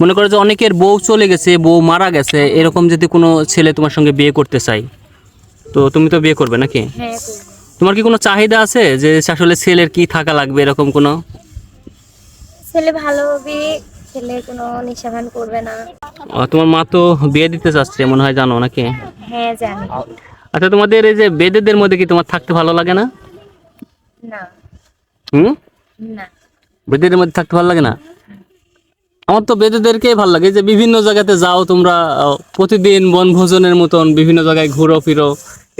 মনে করো যে অনেকের বউ চলে গেছে বউ মারা গেছে এরকম যদি কোনো ছেলে তোমার সঙ্গে বিয়ে করতে চাই তো তুমি তো বিয়ে করবে নাকি? হ্যাঁ তোমার কি কোনো চাহিদা আছে যে আসলে ছেলের কি থাকা লাগবে এরকম কোনো? ছেলে ভালো হবে ছেলে কোনো নিশাভান করবে না। তোমার মা তো বিয়ে দিতে চাচ্ছে মনে হয় জানো নাকি? হ্যাঁ জানি। আচ্ছা তোমাদের এই যে বেদেদের মধ্যে কি তোমার থাকতে ভালো লাগে না? না। হুম? না। বেদেদের মধ্যে থাকতে ভালো লাগে না? আমার তো বেদেদেরকেই ভালো লাগে যে বিভিন্ন জায়গাতে যাও তোমরা প্রতিদিন বনভোজনের মতন বিভিন্ন জায়গায় ঘুরো ফিরো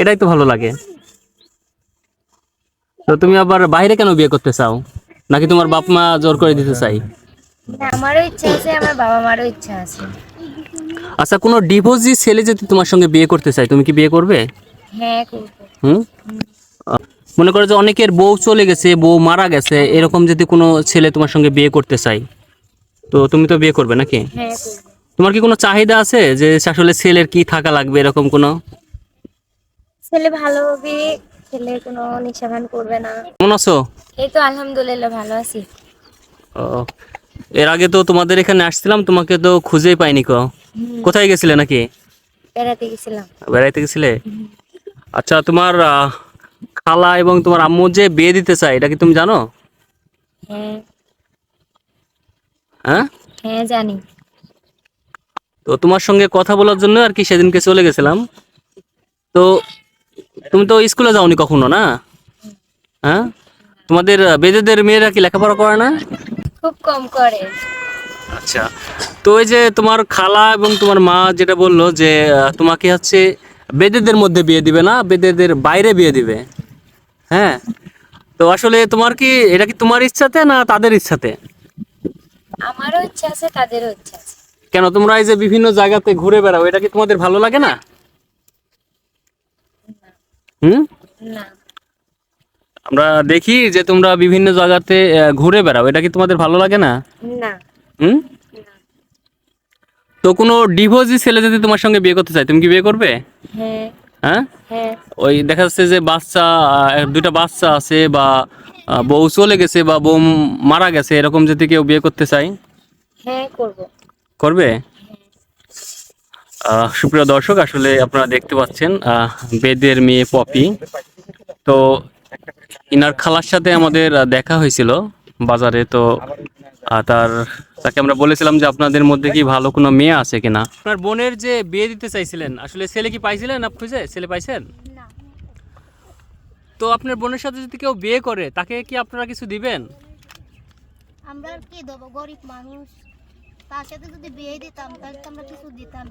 এটাই তো ভালো লাগে। তো তুমি আবার বাইরে কেন বিয়ে করতে চাও? নাকি তোমার বাপ মা জোর করে দিতে চাই আমারও ইচ্ছা আছে আমার বাবা মারও ইচ্ছা আছে। আচ্ছা কোনো ডিভোর্সি ছেলে যদি তোমার সঙ্গে বিয়ে করতে চাই তুমি কি বিয়ে করবে? হ্যাঁ করব। হুম? মনে করো যে অনেকের বউ চলে গেছে বউ মারা গেছে এরকম যদি কোনো ছেলে তোমার সঙ্গে বিয়ে করতে চাই তো তুমি তো বিয়ে করবে নাকি? হ্যাঁ তোমার কি কোনো চাহিদা আছে যে আসলে ছেলের কি থাকা লাগবে এরকম কোনো? ছেলে ভালো হবে ছেলে কোনো নিশাভান করবে না। কেমন আছো? এই তো আলহামদুলিল্লাহ ভালো আছি। ও, এর আগে তো তোমাদের এখানে আসছিলাম তোমাকে তো খুঁজেই পাইনি কো। কোথায় গেছিলে নাকি? বেড়াতে গেছিলাম। বেড়াইতে গেছিলে? আচ্ছা তোমার খালা এবং তোমার আম্মু যে বিয়ে দিতে চায় এটা কি তুমি জানো? হ্যাঁ। হ্যাঁ? হ্যাঁ জানি। তো তোমার সঙ্গে কথা বলার জন্য আর কি সেদিনকে চলে গেছিলাম। তো তুমি তো স্কুলে যাওনি কখনো না? হ্যাঁ? তোমাদের বেদেদের মেয়েরা কি লেখাপড়া করে না? খুব কম করে। আচ্ছা। তো ওই যে তোমার খালা এবং তোমার মা যেটা বলল যে তোমাকে হচ্ছে বেদেদের মধ্যে বিয়ে দিবে না বেদেদের বাইরে বিয়ে দিবে। হ্যাঁ? তো আসলে তোমার কি এটা কি তোমার ইচ্ছাতে না তাদের ইচ্ছাতে? আমারও ইচ্ছা আছে তাদেরও ইচ্ছা আছে। কেন তোমরা এই যে বিভিন্ন জায়গাতে ঘুরে বেড়াও এটা কি তোমাদের ভালো লাগে না? হুম? না। আমরা দেখি যে তোমরা বিভিন্ন জায়গাতে ঘুরে বেড়াও এটা কি তোমাদের ভালো লাগে না? না। হুম? তো কোনো ডিভোর্সি ছেলে যদি তোমার সঙ্গে বিয়ে করতে চায় তুমি কি বিয়ে করবে? হ্যাঁ। হ্যাঁ? হ্যাঁ। ওই দেখা যাচ্ছে যে বাচ্চা দুইটা বাচ্চা আছে বা বউ চলে গেছে বা বউ মারা গেছে এরকম যদি কেউ বিয়ে করতে চায়? হ্যাঁ করব। করবে? আহ, সুপ্রিয় দর্শক আসলে আপনারা দেখতে পাচ্ছেন আহ, বেদের মেয়ে পপি। তো ইনার খালার সাথে আমাদের দেখা হয়েছিল বাজারে তো তার তাকে আমরা বলেছিলাম যে আপনাদের মধ্যে কি ভালো কোনো মেয়ে আছে কিনা? আপনার বোনের যে বিয়ে দিতে চাইছিলেন আসলে ছেলে কি পাইছিলেন আপনি খুঁজে? ছেলে পাইছেন? তো আপনার বোনের সাথে যদি কেউ বিয়ে করে, তাকে কি আপনারা কিছু দিবেন? আমরা কি দেবো? গরিব মানুষ। তার সাথে যদি বিয়ে দিতাম, তাহলে তো আমরা কিছু দিতাম।